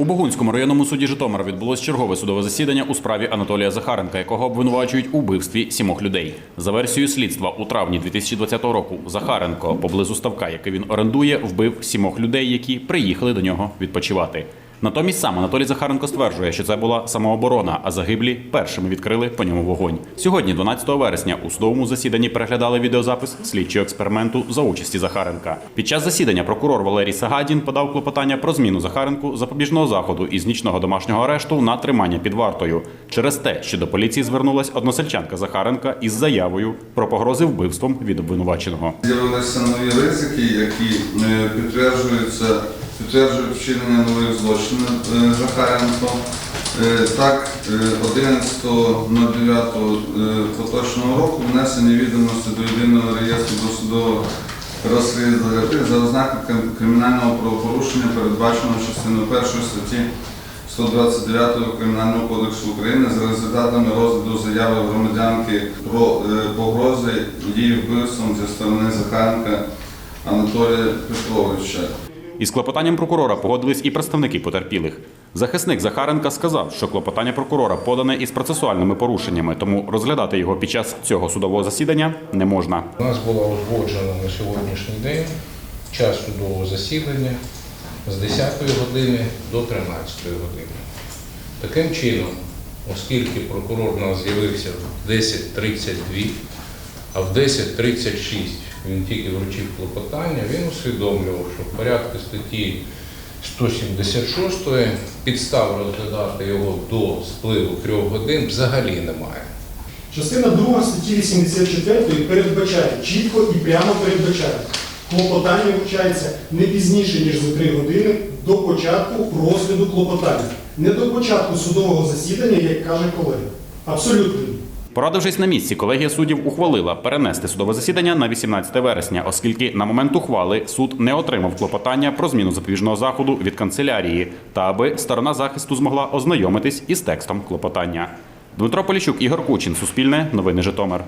У Богунському районному суді Житомира відбулось чергове судове засідання у справі Анатолія Захаренка, якого обвинувачують у вбивстві сімох людей. За версією слідства, у травні 2020 року Захаренко поблизу ставка, який він орендує, вбив сімох людей, які приїхали до нього відпочивати. Натомість сам Анатолій Захаренко стверджує, що це була самооборона, а загиблі першими відкрили по ньому вогонь. Сьогодні, 12 вересня, у судовому засіданні переглядали відеозапис слідчого експерименту за участі Захаренка. Під час засідання прокурор Валерій Сагадін подав клопотання про зміну Захаренку запобіжного заходу із нічного домашнього арешту на тримання під вартою через те, що до поліції звернулась односельчанка Захаренка із заявою про погрози вбивством від обвинуваченого. З'явилися нові ризики, які е, підтверджуються, підтверджують вчинення нових злочинів е, Захаренко. Е, Так, е, 11.09 е, поточного року внесені відомості до єдиного реєстру досудового розслідування за ознаками кримінального правопорушення, передбаченого частиною 1 статті 129 Кримінального кодексу України за результатами розгляду заяви громадянки про погрози дії вбивством зі сторони Захаренка Анатолія Петровича. Із клопотанням прокурора погодились і представники потерпілих. Захисник Захаренка сказав, що клопотання прокурора подане із процесуальними порушеннями, тому розглядати його під час цього судового засідання не можна. У нас була узгоджена на сьогоднішній день час судового засідання з 10 години до 13 години. Таким чином, оскільки прокурор у нас з'явився в 10.32, а в 10.36 він тільки вручив клопотання, він усвідомлював, що в порядку статті 176 підстав розглядати його до спливу трьох годин взагалі немає. Частина 2 статті 84 передбачає, чітко і прямо передбачає. Клопотання вручається не пізніше, ніж за 3 години до початку розгляду клопотання. Не до початку судового засідання, як каже колега. Абсолютно. Порадившись на місці, колегія суддів ухвалила перенести судове засідання на 18 вересня, оскільки на момент ухвали суд не отримав клопотання про зміну запобіжного заходу від канцелярії, та аби сторона захисту змогла ознайомитись із текстом клопотання. Дмитро Поліщук, Ігор Кучин, Суспільне, Новини Житомир.